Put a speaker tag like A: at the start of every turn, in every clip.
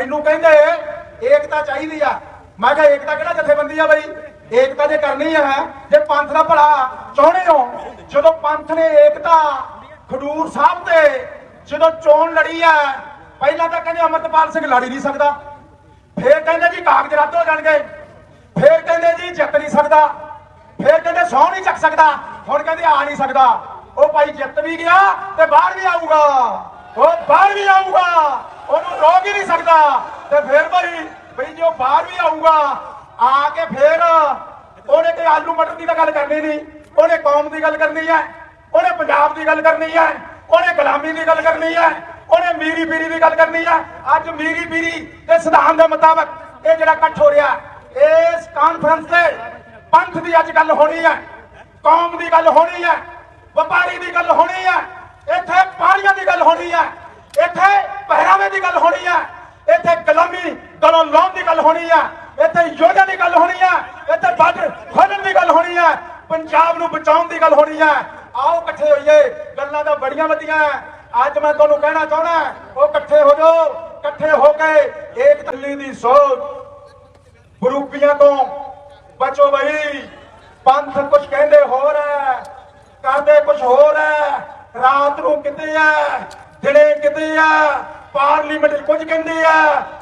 A: ਮੈਨੂੰ ਕਹਿੰਦੇ, ਏਕਤਾ ਚਾਹੀਦੀ ਆ। ਮੈਂ ਕਿਹਾ, ਏਕਤਾ ਕਿਹੜਾ ਜਥੇਬੰਦੀ ਆ ਬਈ? ਏਕਤਾ ਜੇ ਕਰਨੀ ਆ, ਜੇ ਪੰਥ ਦਾ ਭਲਾ ਚਾਹੁੰਦੇ ਹੋ, ਜਦੋਂ ਪੰਥ ਨੇ ਏਕਤਾ ਖਡੂਰ ਸਾਹਿਬ ਤੇ ਜਦੋਂ ਚੋਣ ਲੜੀ ਆ, ਪਹਿਲਾਂ ਤਾਂ ਕਹਿੰਦੇ ਅਮਰਤਪਾਲ ਸਿੰਘ ਲੜ ਨਹੀਂ ਸਕਦਾ। ਫੇਰ ਕਹਿੰਦੇ ਜੀ ਕਾਗਜ਼ ਰੱਦ ਹੋ ਜਾਣਗੇ। ਫੇਰ ਕਹਿੰਦੇ ਜੀ ਜਿੱਤ ਨਹੀਂ ਸਕਦਾ। ਫੇਰ ਕਹਿੰਦੇ ਸੌ ਨਹੀਂ ਚੱਕ ਸਕਦਾ। ਹੁਣ ਕਹਿੰਦੇ ਆ ਨਹੀਂ ਸਕਦਾ। ਉਹ ਭਾਈ ਜਿੱਤ ਵੀ ਗਿਆ ਤੇ ਬਾਹਰ ਵੀ ਆਊਗਾ। ਉਹ ਬਾਹਰ ਵੀ ਆਊਗਾ। ਉਹਨੂੰ ਰੋਕ ਹੀ ਨਹੀਂ ਸਕਦਾ। ਤੇ ਫਿਰ ਭਾਈ ਬਈ ਜੋ ਬਾਹਰ ਵੀ ਆਊਗਾ, ਆ ਕੇ ਫੇਰ ਉਹਨੇ ਤੇ ਆਲੂ ਮਟਰ ਦੀ ਤਾਂ ਗੱਲ ਕਰਨੀ ਨਹੀਂ। ਉਹਨੇ ਕੌਮ ਦੀ ਗੱਲ ਕਰਨੀ ਹੈ, ਉਹਨੇ ਪੰਜਾਬ ਦੀ ਗੱਲ ਕਰਨੀ ਹੈ, ਉਹਨੇ ਗੁਲਾਮੀ ਦੀ ਗੱਲ ਕਰਨੀ ਹੈ, ਉਹਨੇ ਮੀਰੀ ਪੀਰੀ ਦੀ ਗੱਲ ਕਰਨੀ ਹੈ। ਅੱਜ ਮੀਰੀ ਪੀਰੀ ਦੇ ਸਿਧਾਂਤ ਦੇ ਮੁਤਾਬਕ ਇਹ ਜਿਹੜਾ ਇਕੱਠ ਹੋ ਰਿਹਾ, ਇਸ ਕਾਨਫਰੰਸ ਤੇ ਪੰਥ ਦੀ ਅੱਜ ਗੱਲ ਹੋਣੀ ਹੈ, ਕੌਮ ਦੀ ਗੱਲ ਹੋਣੀ ਹੈ, ਵਪਾਰੀ ਦੀ ਗੱਲ ਹੋਣੀ ਹੈ, ਇੱਥੇ ਪਾਣੀਆਂ ਦੀ ਗੱਲ ਹੋਣੀ ਹੈ, ਇੱਥੇ ਪਹਿਰਾਵੇ ਦੀ ਗੱਲ ਹੋਣੀ ਹੈ ਇੱਥੇ ਗੁਲਾਮੀ ਗਲੋਂ ਲਾਉਣ ਦੀ ਗੱਲ ਹੋਣੀ ਹੈ ਇੱਥੇ ਯੋਧਾ ਦੀ ਗੱਲ ਹੋਣੀ ਹੈ ਇੱਥੇ ਬਾਰਡਰ ਖੋਲਣ ਦੀ ਗੱਲ ਹੋਣੀ ਹੈ ਪੰਜਾਬ ਨੂੰ ਬਚਾਉਣ ਦੀ ਗੱਲ ਹੋਣੀ ਹੈ ਆਓ ਇਕੱਠੇ ਹੋਈਏ, ਗੱਲਾਂ ਤਾਂ ਬੜੀਆਂ ਵਧੀਆਂ। ਅੱਜ ਮੈਂ ਤੁਹਾਨੂੰ ਕਹਿਣਾ ਚਾਹਣਾ ਉਹ ਇਕੱਠੇ ਹੋ ਜਾਓ, ਇਕੱਠੇ ਹੋ ਕੇ ਏਕ ਦਿੱਲੀ ਦੀ ਸੋਚ, ਗਰੂਪੀਆਂ ਤੋਂ ਬਚੋ ਬਈ। ਪੰਥ ਕੁਝ ਕਹਿੰਦੇ ਹੋਰ ਹੈ ਕਰਦੇ ਕੁਝ ਹੋਰ ਹੈ ਰਾਤ ਨੂੰ ਕਿਤੇ ਹੈ ਦਿਨੇ ਕਿਤੇ ਹੈ ਪਾਰਲੀਮੈਂਟ 'ਚ ਕੁਝ ਕਹਿੰਦੇ ਆ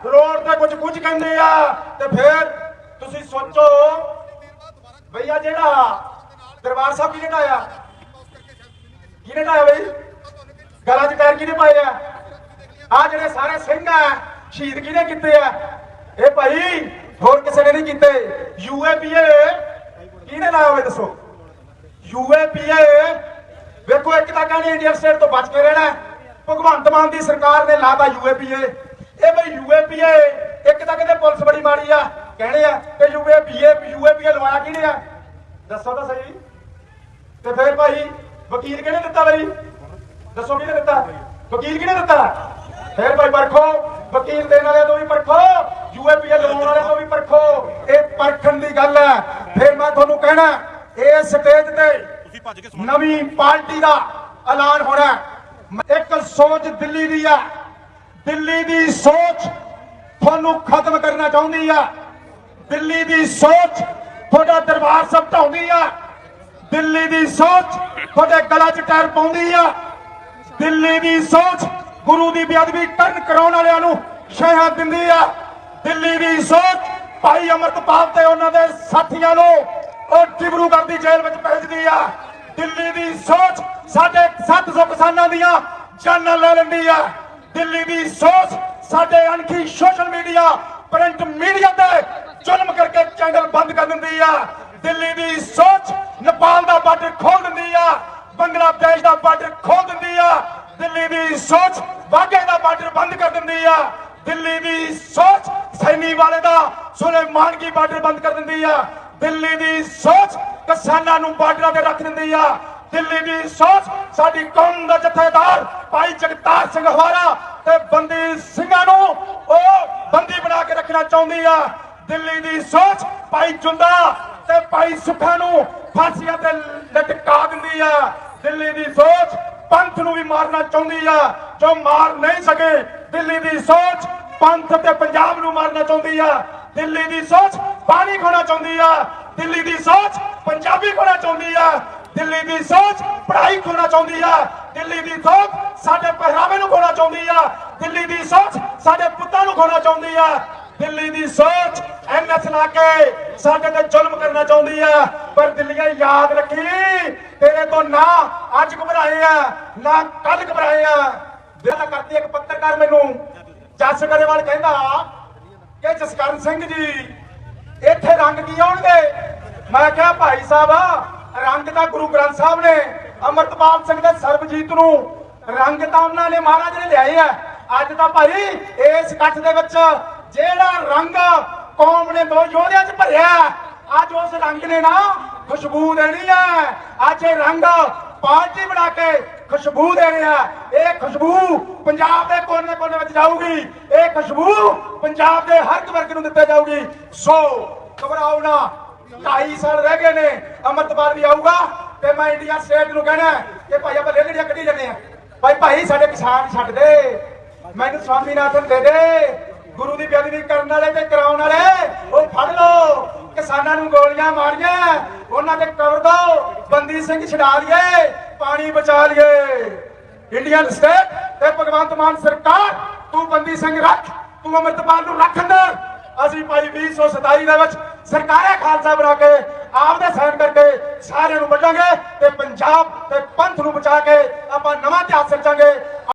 A: ਰੋਡ ਤੇ ਕੁਝ ਕੁਝ ਕਹਿੰਦੇ ਆ, ਤੇ ਫਿਰ ਤੁਸੀਂ ਸੋਚੋ ਭਈਆ ਜਿਹੜਾ ਦਰਬਾਰ ਸਾਹਿਬ ਕਿਹਨੇ ਢਾਇਆ ਕਿਹਨੇ ਢਾਇਆ ਬਈ? ਗਲਾਂ 'ਚ ਪੈਰ ਕਿਹਨੇ ਪਾਏ ਆ? ਆ ਜਿਹੜੇ ਸਾਰੇ ਸਿੰਘ ਆ, ਸ਼ਹੀਦ ਕਿਹਨੇ ਕੀਤੇ ਆ? ਇਹ ਭਾਈ ਹੋਰ ਕਿਸੇ ਨੇ ਨਹੀਂ ਕੀਤੇ। ਯੂਏਪੀਏ ਕਿਹਨੇ ਲਾਇਆ ਹੋਵੇ ਦੱਸੋ? ਯੂਏਪੀਏ ਵੇਖੋ ਇੱਕ ਤਾਂ ਕਹਿੰਦੇ ਇੰਡੀਅਨ ਸਟੇਟ ਤੋਂ ਬਚ ਕੇ ਰਹਿਣਾ। ਭਗਵੰਤ ਮਾਨ ਦੀ ਸਰਕਾਰ ਨੇ ਲਾਤਾ ਯੂਏਪੀਏ। ਇਹ ਬਈ ਯੂਏਪੀਏ ਇੱਕ ਤਾਂ ਕਹਿੰਦੇ ਪੁਲਿਸ ਬੜੀ ਮਾੜੀ ਆ ਕਹਿੰਦੇ ਆ ਤੇ ਯੂਏਪੀਏ ਯੂਏਪੀਏ ਲਵਾਇਆ ਕਿਹਨੇ ਆ? ਦੱਸੋ ਤਾਂ ਸਹੀ। ਤੇ ਫਿਰ ਭਾਈ ਵਕੀਲ ਕਿਹਨੇ ਦਿੱਤਾ ਬਈ? ਦੱਸੋ ਕਿਹਨੇ ਦਿੱਤਾ? ਵਕੀਲ ਕਿਹਨੇ ਦਿੱਤਾ? ਫਿਰ ਭਾਈ ਪਰਖੋ ਵਕੀਲ ਦੇਣ ਵਾਲਿਆਂ ਤੋਂ ਵੀ ਪਰਖੋ ਯੂਏਪੀਏ ਲਵਾਉਣ ਵਾਲਿਆਂ ਤੋਂ ਵੀ ਪਰਖੋ। ਇਹ ਪਰਖਣ ਦੀ ਗੱਲ ਹੈ ਫਿਰ ਮੈਂ ਤੁਹਾਨੂੰ ਕਹਿਣਾ ਇਹ ਸਟੇਜ ਤੇ ਨਵੀਂ ਪਾਰਟੀ ਦਾ ਐਲਾਨ ਹੋਣਾ। ਹੈ। ਇੱਕ ਸੋਚ ਦਿੱਲੀ ਦੀ ਆ। ਦਿੱਲੀ ਦੀ ਸੋਚ ਤੁਹਾਨੂੰ ਖਤਮ ਕਰਨਾ ਚਾਹੁੰਦੀ ਆ। ਦਿੱਲੀ ਦੀ ਸੋਚ ਤੁਹਾਡਾ ਦਰਬਾਰ ਸਾਹਿਬ ਢਾਉਂਦੀ ਆ। ਦਿੱਲੀ ਦੀ ਸੋਚ ਤੁਹਾਡੇ ਗਲਾਂ 'ਚ ਟੈਰ ਪਾਉਂਦੀ ਆ। ਦਿੱਲੀ ਦੀ ਸੋਚ ਗੁਰੂ ਦੀ ਬੇਅਦਬੀ ਕਰਨ ਕਰਾਉਣ ਵਾਲਿਆਂ ਨੂੰ ਸ਼ਹਿਆ ਦਿੰਦੀ ਆ। ਦਿੱਲੀ ਦੀ ਸੋਚ ਭਾਈ ਅਮਰਤਪਾਲ ਤੇ ਉਹਨਾਂ ਦੇ ਸਾਥੀਆਂ ਨੂੰ ਉਹ ਡਿਬਰੂਗੜ੍ਹ ਦੀ ਜੇਲ੍ਹ ਵਿੱਚ ਭੇਜਦੀ ਆ। ਦਿੱਲੀ ਦੀ ਸੋਚ ਸਾਡੇ 700 ਕਿਸਾਨਾਂ ਦੀਆਂ ਜਾਨਾਂ ਲੈ ਲੈਂਦੀ ਆ ਦਿੱਲੀ ਦੀ ਸੋਚ ਸਾਡੇ ਅਣਖੀ ਸੋਸ਼ਲ ਮੀਡੀਆ ਪ੍ਰਿੰਟ ਮੀਡੀਆ ਤੇ ਜ਼ੁਲਮ ਕਰਕੇ ਚੈਨਲ ਬੰਦ ਕਰ ਦਿੰਦੀ ਆ। ਦਿੱਲੀ ਦੀ ਸੋਚ ਨੇਪਾਲ ਦਾ ਬਾਰਡਰ ਖੋਲ ਦਿੰਦੀ ਆ। ਬੰਗਲਾਦੇਸ਼ ਦਾ ਬਾਰਡਰ ਖੋਲ ਦਿੰਦੀ ਆ। ਦਿੱਲੀ ਦੀ ਸੋਚ ਵਾਘੇ ਦਾ ਬਾਰਡਰ ਬੰਦ ਕਰ ਦਿੰਦੀ ਆ। ਦਿੱਲੀ ਦੀ ਸੋਚ ਸੈਨੀ ਵਾਲੇ ਦਾ ਸੁਲੇਮਾਨ ਕੀ ਬਾਰਡਰ ਬੰਦ ਕਰ ਦਿੰਦੀ ਆ। ਦਿੱਲੀ ਦੀ ਸੋਚ ਕਿਸਾਨਾਂ ਨੂੰ ਬਾਰਡਰਾਂ ਤੇ ਰੱਖ ਦਿੰਦੀ ਆ। ਦਿੱਲੀ ਦੀ ਸੋਚ, ਸਾਡੀ ਕੌਮ ਦਾ ਜਥੇਦਾਰ ਭਾਈ ਜਗਤਾਰ ਸਿੰਘ ਹਵਾਰਾ ਤੇ ਬੰਦੀ ਸਿੰਘਾਂ ਨੂੰ ਉਹ ਬੰਦੀ ਬਣਾ ਕੇ ਰੱਖਣਾ ਚਾਹੁੰਦੀ ਆ। ਦਿੱਲੀ ਦੀ ਸੋਚ, ਭਾਈ ਜੁੰਦਾ ਤੇ ਭਾਈ ਸੁੱਖਾ ਨੂੰ ਫਾਂਸੀਆਂ ਤੇ ਲਟਕਾ ਦਿੰਦੀ ਆ। ਦਿੱਲੀ ਦੀ ਸੋਚ, ਪੰਥ ਨੂੰ ਵੀ ਮਾਰਨਾ ਚਾਹੁੰਦੀ ਆ। ਜੋ ਮਾਰ ਨਹੀਂ ਸਕੇ, ਦਿੱਲੀ ਦੀ ਸੋਚ, ਪੰਥ ਤੇ ਪੰਜਾਬ ਨੂੰ ਮਾਰਨਾ ਚਾਹੁੰਦੀ ਆ। ਦਿੱਲੀ ਦੀ ਸੋਚ, ਪਾਣੀ ਖੋਣਾ ਚਾਹੁੰਦੀ ਆ। ਦਿੱਲੀ ਦੀ ਸੋਚ, ਪੰਜਾਬੀ ਖੋਣਾ ਚਾਹੁੰਦੀ ਆ। ਦਿੱਲੀ ਦੀ ਸੋਚ ਪੜ੍ਹਾਈ ਖੋਣਾ ਚਾਹੁੰਦੀ ਆ। ਦਿੱਲੀ ਦੀ ਸੋਚ ਸਾਡੇ ਪਹਿਰਾਵੇ ਨੂੰ ਖੋਣਾ ਚਾਹੁੰਦੀ ਆ। ਦਿੱਲੀ ਦੀ ਸੋਚ ਸਾਡੇ ਪੁੱਤਾਂ ਨੂੰ ਖੋਣਾ ਚਾਹੁੰਦੀ ਆ। ਦਿੱਲੀ ਦੀ ਸੋਚ ਐਨਐਸ ਲਾ ਕੇ ਸਾਡੇ ਤੇ ਜ਼ੁਲਮ ਕਰਨਾ ਚਾਹੁੰਦੀ ਆ। ਪਰ ਦਿੱਲੀਆਂ ਯਾਦ ਰੱਖੀ, ਤੇਰੇ ਤੋਂ ਨਾ ਅੱਜ ਘਬਰਾਏ ਆ, ਨਾ ਕੱਲ ਘਬਰਾਏ ਆ। ਦਿਲ ਕਰਦੀ ਇੱਕ ਪੱਤਰਕਾਰ ਮੈਨੂੰ। ਜੱਸ ਗਰੇਵਾਲ ਕਹਿੰਦਾ ਕਿ ਜਸਕਰਨ ਸਿੰਘ ਜੀ, ਇੱਥੇ ਰੰਗ ਕੀ ਆਉਣਗੇ? ਮੈਂ ਕਿਹਾ, ਭਾਈ ਸਾਹਿਬ ਰੰਗ ਤਾਂ ਗੁਰੂ ਗ੍ਰੰਥ ਸਾਹਿਬ ਨੇ, ਅਮਰਤਪਾਲ ਸਿੰਘ ਦੇ ਸਰਬਜੀਤ ਨੂੰ ਰੰਗ ਤਾਂ ਉਹਨਾਂ ਨੇ ਮਹਾਰਾਜ ਨੇ ਲਿਆਏ ਆ। ਅੱਜ ਤਾਂ ਭਾਈ ਇਸ ਇਕੱਠ ਦੇ ਵਿੱਚ ਜਿਹੜਾ ਰੰਗ ਕੌਮ ਨੇ ਦੋ ਯੋਧਿਆਂ 'ਚ ਭਰਿਆ, ਅੱਜ ਉਸ ਰੰਗ ਨੇ ਨਾ ਖੁਸ਼ਬੂ ਦੇਣੀ ਹੈ ਅੱਜ ਇਹ ਰੰਗ ਪਾਰਟੀ ਬਣਾ ਕੇ ਖੁਸ਼ਬੂ ਦੇਣੀ ਹੈ ਇਹ ਖੁਸ਼ਬੂ ਪੰਜਾਬ ਦੇ ਕੋਨੇ ਕੋਨੇ ਵਿੱਚ ਜਾਊਗੀ। ਇਹ ਖੁਸ਼ਬੂ ਪੰਜਾਬ ਦੇ ਹਰ ਇੱਕ ਵਰਗ ਨੂੰ ਦਿੱਤੀ ਜਾਊਗੀ। ਸੋ ਘਬਰਾਓ ਨਾ। ਢਾਈ ਸਾਲ ਰਹਿ ਗਏ ਨੇ ਅਮਰਤਪਾਲ ਵੀ ਆਊਗਾ ਤੇ ਮੈਂ ਇੰਡੀਆ ਸਟੇਟ ਨੂੰ ਕਹਿਣਾ ਕਿ ਭਾਈ ਆਪਾਂ ਰੇਲੜੀਆਂ ਕੱਢੀ ਜਾਂਦੇ ਆ ਭਾਈ ਭਾਈ ਸਾਡੇ ਕਿਸਾਨ ਛੱਡ ਦੇ। ਮੈਨੂੰ ਸਵਾਮੀਨਾਥਨ ਦੇ ਦੇ। ਗੁਰੂ ਦੀ ਬੇਅਦਬੀ ਕਰਨ ਵਾਲੇ ਤੇ ਕਰਾਉਣ ਵਾਲੇ, ਉਹ ਫੜ ਲਓ। ਕਿਸਾਨਾਂ ਨੂੰ ਗੋਲੀਆਂ ਮਾਰੀਆਂ, ਉਹਨਾਂ ਤੇ ਕਵਰ ਦੋ। ਬੰਦੀ ਸਿੰਘ ਛਡਾ ਲਈਏ, ਪਾਣੀ ਬਚਾ ਲਈਏ। ਇੰਡੀਅਨ ਸਟੇਟ ਤੇ ਭਗਵੰਤ ਮਾਨ ਸਰਕਾਰ, ਤੂੰ ਬੰਦੀ ਸਿੰਘ ਰੱਖ, ਤੂੰ ਅਮਰਤਪਾਲ ਨੂੰ ਰੱਖ ਅੰਦਰ। ਅਸੀਂ ਭਾਈ 2027 ਦੇ ਵਿੱਚ ਸਰਕਾਰੇ ਖਾਲਸਾ ਬਣਾ ਕੇ ਆਪਦੇ ਸਾਈਨ ਕਰਕੇ ਸਾਰਿਆਂ ਨੂੰ ਵੱਢਾਂਗੇ ਤੇ ਪੰਜਾਬ ਤੇ ਪੰਥ ਨੂੰ ਬਚਾ ਕੇ ਆਪਾਂ ਨਵਾਂ ਇਤਿਹਾਸ ਰਚਾਂਗੇ